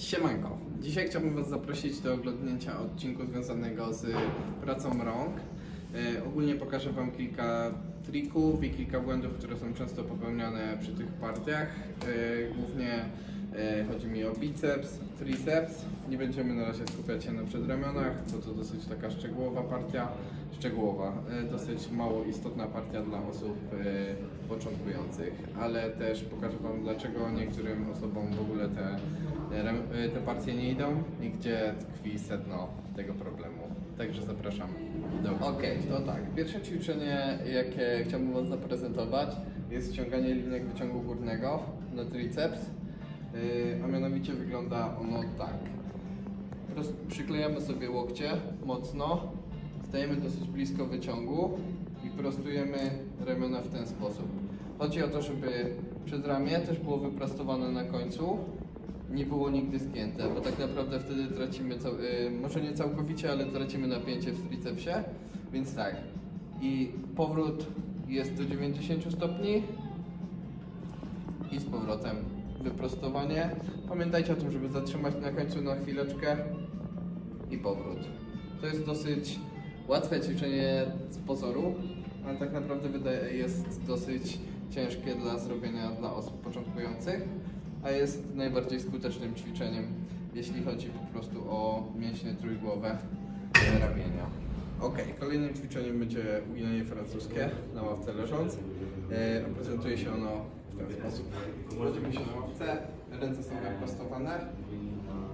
Siemanko. Dzisiaj chciałbym Was zaprosić do oglądnięcia odcinku związanego z pracą rąk. E, ogólnie pokażę Wam kilka trików i kilka błędów, które są często popełniane przy tych partiach. E, głównie e, chodzi mi o biceps, triceps. Nie będziemy na razie skupiać się na przedramionach, bo to dosyć taka szczegółowa partia. Szczegółowa, dosyć mało istotna partia dla osób początkujących, ale też pokażę Wam dlaczego niektórym osobom w ogóle te te partie nie idą i gdzie tkwi sedno tego problemu. Także zapraszam do... Okej, to tak. Pierwsze ćwiczenie, jakie chciałbym Wam zaprezentować, jest ściąganie linek wyciągu górnego na triceps, Yy, a mianowicie wygląda ono tak. Prost- Przyklejamy sobie łokcie mocno, stajemy dosyć blisko wyciągu i prostujemy ramiona w ten sposób. Chodzi o to, żeby przedramię też było wyprostowane na końcu, nie było nigdy zgięte, bo tak naprawdę wtedy tracimy, cał- y, może nie całkowicie, ale tracimy napięcie w tricepsie, więc tak. I powrót jest do 90 stopni i z powrotem wyprostowanie. Pamiętajcie o tym, żeby zatrzymać na końcu na chwileczkę i powrót. To jest dosyć łatwe ćwiczenie z pozoru, ale tak naprawdę jest dosyć ciężkie dla zrobienia dla osób początkujących, a jest najbardziej skutecznym ćwiczeniem, jeśli chodzi po prostu o mięśnie trójgłowe e, ramienia. Ok, kolejnym ćwiczeniem będzie uginanie francuskie na ławce leżąc. E, prezentuje się ono w ten sposób. Kładziemy się na ławce, ręce są wyprostowane.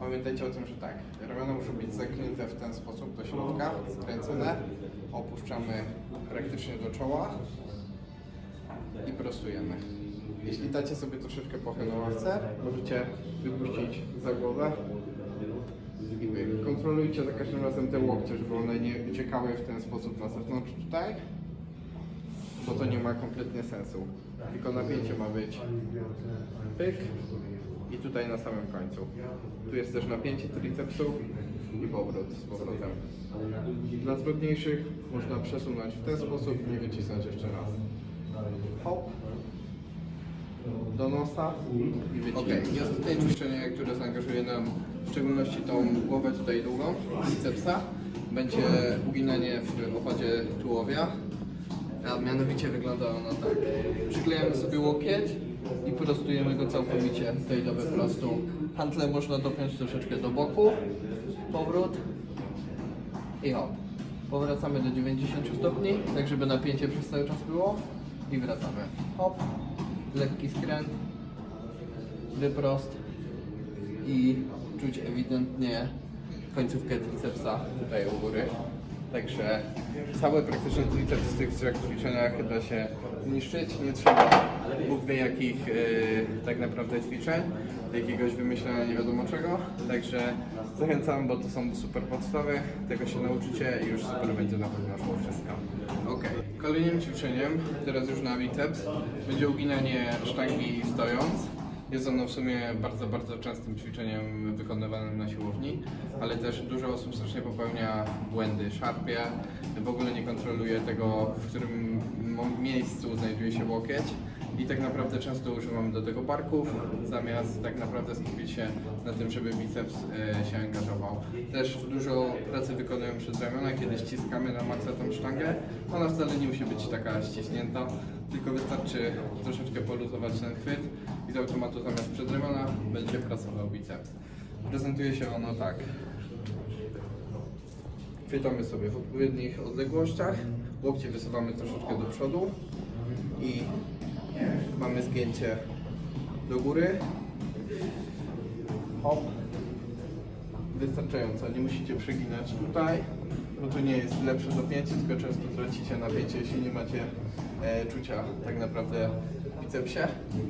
Pamiętajcie o tym, że tak, ramiona muszą być zagięte w ten sposób do środka, skręcone. Opuszczamy praktycznie do czoła i prostujemy. Jeśli dacie sobie troszeczkę pochy na ławce, możecie wypuścić za głowę. Kontrolujcie za każdym razem te łokcie, żeby one nie uciekały w ten sposób na zewnątrz tutaj, bo to nie ma kompletnie sensu. Tylko napięcie ma być pyk i tutaj na samym końcu. Tu jest też napięcie tricepsu i powrót z powrotem. Dla zgodniejszych można przesunąć w ten sposób i wycisnąć jeszcze raz. Hop. Do nosa i wycinać. Okej, jest tutaj ćwiczenie, które zaangażuje nam w szczególności tą głowę tutaj długą, bicepsa. Będzie uginanie w opadzie tułowia. A mianowicie wygląda ono tak. Przyklejamy sobie łokieć i prostujemy go całkowicie tutaj do wyprostu. Hantle można dopiąć troszeczkę do boku. Powrót i hop. Powracamy do 90 stopni, tak żeby napięcie przez cały czas było i wracamy. Hop, lekki skręt, wyprost i czuć ewidentnie końcówkę tricepsa tutaj u góry. Także cały praktycznie triceps w tych trzech ćwiczeniach da się zniszczyć. Nie trzeba Bóg wie jakich e, tak naprawdę ćwiczeń, jakiegoś wymyślenia nie wiadomo czego. Także zachęcam, bo to są super podstawy, tego się nauczycie i już super będzie na pewno szło wszystko. Ok, kolejnym ćwiczeniem, teraz już na biceps, będzie uginanie sztangi stojąc. Jest ono w sumie bardzo, bardzo częstym ćwiczeniem wykonywanym na siłowni, ale też dużo osób strasznie popełnia błędy, szarpie, w ogóle nie kontroluje tego, w którym miejscu znajduje się łokieć i tak naprawdę często używamy do tego barków, zamiast tak naprawdę skupić się na tym, żeby biceps e, się angażował. Też dużo pracy wykonują przez ramiona, kiedy ściskamy na maksa tą sztangę. Ona wcale nie musi być taka ściśnięta, tylko wystarczy troszeczkę poluzować ten chwyt i z automatu zamiast przedramiona będzie pracował biceps. Prezentuje się ono tak. Chwytamy sobie w odpowiednich odległościach, łokcie wysuwamy troszeczkę do przodu i mamy zgięcie do góry. Hop. Wystarczająco, nie musicie przeginać tutaj, bo to nie jest lepsze dopięcie, tylko często tracicie napięcie, jeśli nie macie e, czucia tak naprawdę w bicepsie.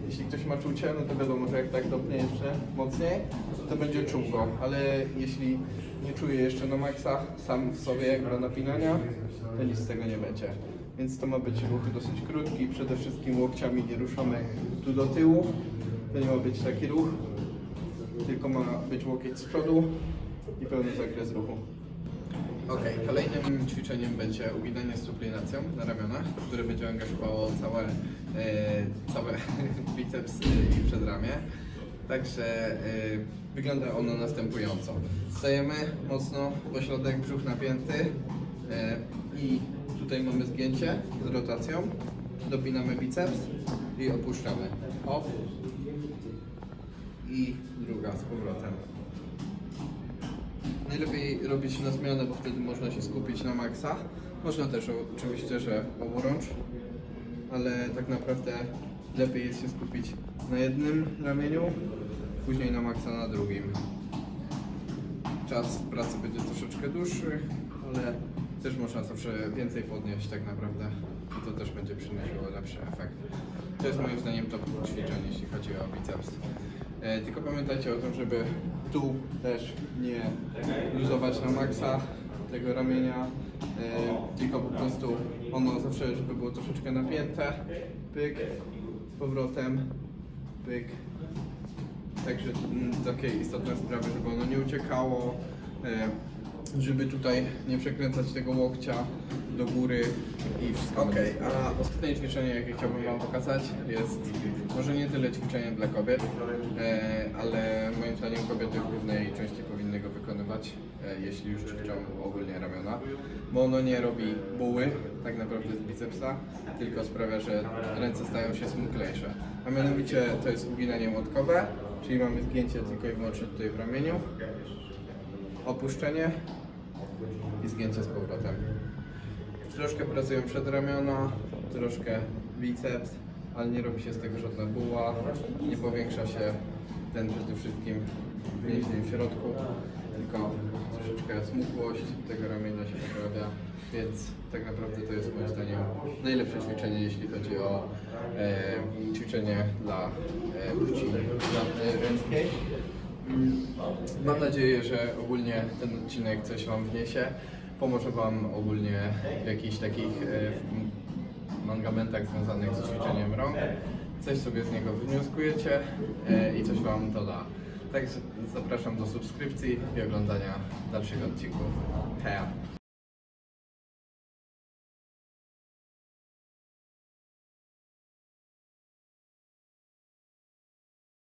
Jeśli ktoś ma czucie, no to wiadomo, że jak tak dopnie jeszcze mocniej, to będzie czuł go, ale jeśli nie czuje jeszcze na maksa sam w sobie jakby napinania, to nic z tego nie będzie. Więc to ma być ruch dosyć krótki, przede wszystkim łokciami nie ruszamy tu do tyłu, to nie ma być taki ruch, tylko ma być łokieć z przodu i pełny zakres ruchu. Ok, kolejnym ćwiczeniem będzie uginanie z suplinacją na ramionach, które będzie angażowało całe, e, całe biceps i przedramię. Także y, wygląda ono następująco. Stajemy mocno, pośrodek brzuch napięty y, i tutaj mamy zgięcie z rotacją. Dopinamy biceps i opuszczamy. Hop. I druga z powrotem. Najlepiej robić na zmianę, bo wtedy można się skupić na maksa. Można też oczywiście, że oburącz, ale tak naprawdę lepiej jest się skupić na jednym ramieniu, później na maksa na drugim. Czas pracy będzie troszeczkę dłuższy, ale też można zawsze więcej podnieść tak naprawdę i to też będzie przynosiło lepszy efekt. To jest moim zdaniem top ćwiczeń, jeśli chodzi o biceps. E, tylko pamiętajcie o tym, żeby tu też nie luzować na maksa tego ramienia, e, tylko po prostu ono zawsze, żeby było troszeczkę napięte, pyk, z powrotem, pyk, Także mm, takie istotne sprawy, żeby ono nie uciekało, e, żeby tutaj nie przekręcać tego łokcia do góry i wszystko. Okej, a ostatnie ćwiczenie, jakie chciałbym Wam pokazać jest może nie tyle ćwiczenie dla kobiet, e, ale moim zdaniem kobiety w głównej części powinny go wykonywać, e, jeśli już ćwiczą ogólnie ramiona, bo ono nie robi buły tak naprawdę z bicepsa, tylko sprawia, że ręce stają się smuklejsze. A mianowicie to jest uginanie łotkowe, czyli mamy zgięcie tylko i wyłącznie tutaj w ramieniu, opuszczenie i zgięcie z powrotem. Troszkę pracują przedramiona, troszkę biceps, ale nie robi się z tego żadna buła, nie powiększa się ten przede wszystkim mięsień w środku, tylko troszeczkę smukłość tego ramienia się poprawia, więc tak naprawdę to jest moim zdaniem najlepsze ćwiczenie, jeśli chodzi o e, ćwiczenie dla e, płci e. Mm, Mam nadzieję, że ogólnie ten odcinek coś Wam wniesie. Pomoże Wam ogólnie w jakichś takich e, mangamentach związanych z ćwiczeniem rąk. Coś sobie z niego wnioskujecie e, i coś Wam to da. Także zapraszam do subskrypcji i oglądania dalszych odcinków. Hej!